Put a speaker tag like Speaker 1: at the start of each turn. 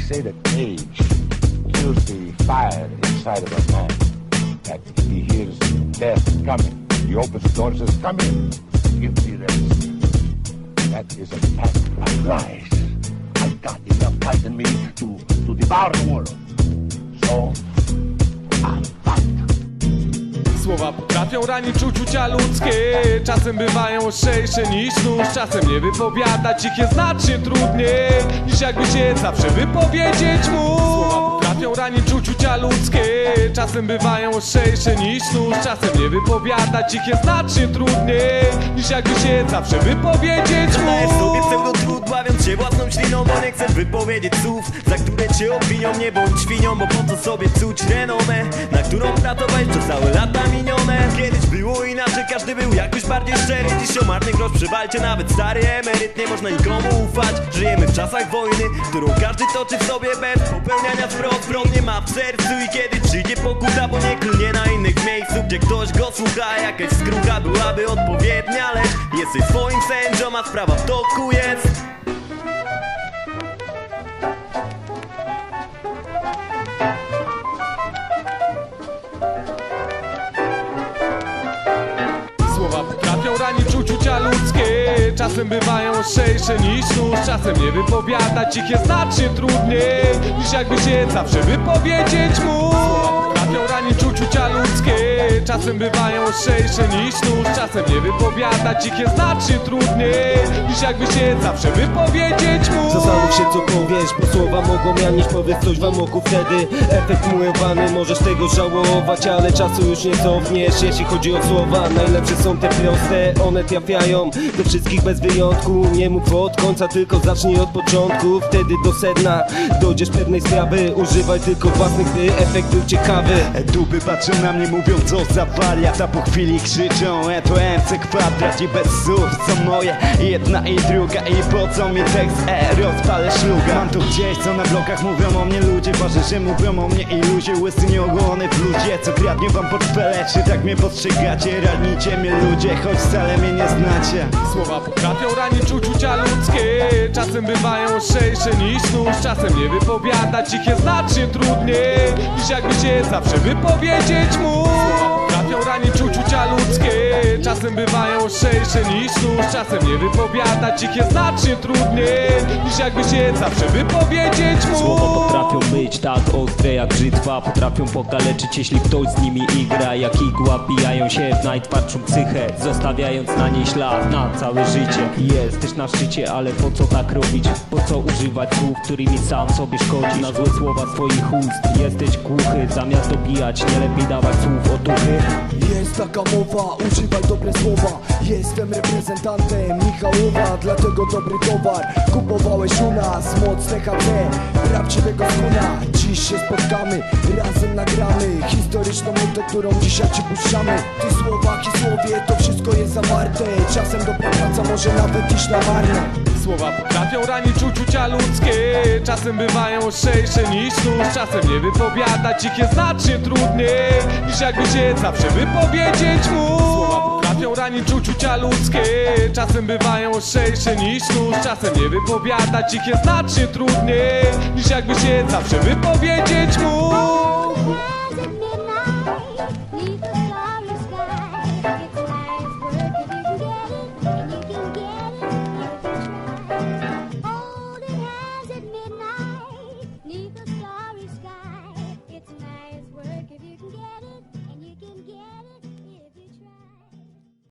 Speaker 1: say that age kills the fire inside of a man. That he hears death coming. He opens the door and says, Come in, give me rest. That is a fact of lies. I've got enough fight in me to, to devour the world. So, fight.
Speaker 2: Słowa potrafią ranić uczucia ludzkie. Czasem bywają ostrzejsze niż nóż Czasem nie wypowiadać ich jest znacznie trudniej Niż jakby się zawsze wypowiedzieć mógł potrafią ranić uczucia ludzkie. Czasem bywają ostrzejsze niż nóż. Czasem nie wypowiadać ich jest znacznie trudniej Niż jakby się zawsze wypowiedzieć
Speaker 3: Zadajesz sobie pseudotrud, bawiąc się własną śliną Bo nie chcesz wypowiedzieć słów, za które cię obwinią. Nie bądź świnią, bo po co sobie psuć renomę Na którą pracowałeś przez całe lata minione. Kiedyś było inaczej, każdy był jakoś bardziej szczery. Dziś o marny grosz przy walcie, nawet stary emeryt. Nie można nikomu ufać, żyjemy w czasach wojny Którą każdy toczy w sobie bez popełniania zwrot Zwrot nie ma w sercu i kiedy przyjdzie pokuta Bo nie klnie na innych miejscu, gdzie ktoś go słucha. Jakaś skrucha byłaby odpowiednia, lecz jesteś swoim sędzią, a sprawa w toku jest
Speaker 2: Słowa potrafią ranić uczucia ludzkie Czasem bywają ostrzejsze niż nóż Czasem nie wypowiadać ich jest znacznie trudniej Niż jakby się zawsze wypowiedzieć mógł. Potrafią ranić uczucia ludzkie Czasem bywają ostrzejsze niż nóż Czasem nie wypowiadać ich jest znacznie trudniej Niż jakby się zawsze wypowiedzieć mógł
Speaker 4: się co powiesz, bo słowa mogą mianić Powiedz coś w amoku wtedy. Efekt mujowany, możesz tego żałować Ale czasu już nie cofniesz, jeśli chodzi o słowa. Najlepsze są te proste, one trafiają Do wszystkich bez wyjątku. Nie mów od końca, tylko zacznij od początku. Wtedy do sedna dojdziesz pewnej sprawy. Używaj tylko własnych, by efekt był ciekawy.
Speaker 5: Dupy patrzą na mnie, mówią co za wariat A po chwili krzyczą, e to MC kwadrat I bez słów są moje, jedna i druga I po co mi tekst, e rozpalę szluga Mam tu gdzieś, co na blokach mówią o mnie ludzie. Ważne, że mówią o mnie i ludzie Łysy nieogolony w ludzie, co kradnie wam portfele Czy tak mnie postrzegacie, ranicie mnie ludzie Choć wcale mnie nie znacie.
Speaker 2: Słowa potrafią ranić uczucia ludzkie. Czasem bywają ostrzejsze niż nóż Czasem nie wypowiadać ich jest znacznie trudniej. Niż jakby się zawsze wypowiedzieć mógł. Słowa potrafią ranić uczucia ludzkie Czasem bywają ostrzejsze niż nóż Czasem nie wypowiadać ich jest znacznie trudniej Niż jakby się zawsze wypowiedzieć mógł.
Speaker 6: Słowa potrafią być tak ostre jak brzytwa. Potrafią pokaleczyć jeśli ktoś z nimi igra. Jak igła pijają się w najtwardszą psychę Zostawiając na niej ślad na całe życie. Jesteś na szczycie, ale po co tak robić? Po co używać słów, którymi sam sobie szkodzisz? Na złe słowa swoich ust Jesteś głuchy, zamiast dobijać Nie lepiej dawać słów otuchy.
Speaker 7: Jest taka mowa, używaj dobre słowa. Jestem reprezentantem Michałowa Dlatego dobry towar. Kupowałeś u nas Mocne HC Prawdziwego skuna. Dziś się spotkamy Razem nagramy Historyczną nutę, którą dzisiaj ci puszczamy. Tych słowach i słowie To wszystko jest zawarte. Czasem dobra praca może nawet iść na marne.
Speaker 2: Słowa potrafią ranić uczucia ludzkie. Czasem bywają ostrzejsze niż nóż Czasem nie wypowiadać ich jest znacznie trudniej Niż jakby się zawsze wypowiedzieć mógł potrafią ranić uczucia ludzkie Czasem bywają ostrzejsze niż nóż Czasem nie wypowiadać ich jest znacznie trudniej Niż jakby się zawsze wypowiedzieć mógł
Speaker 8: Leave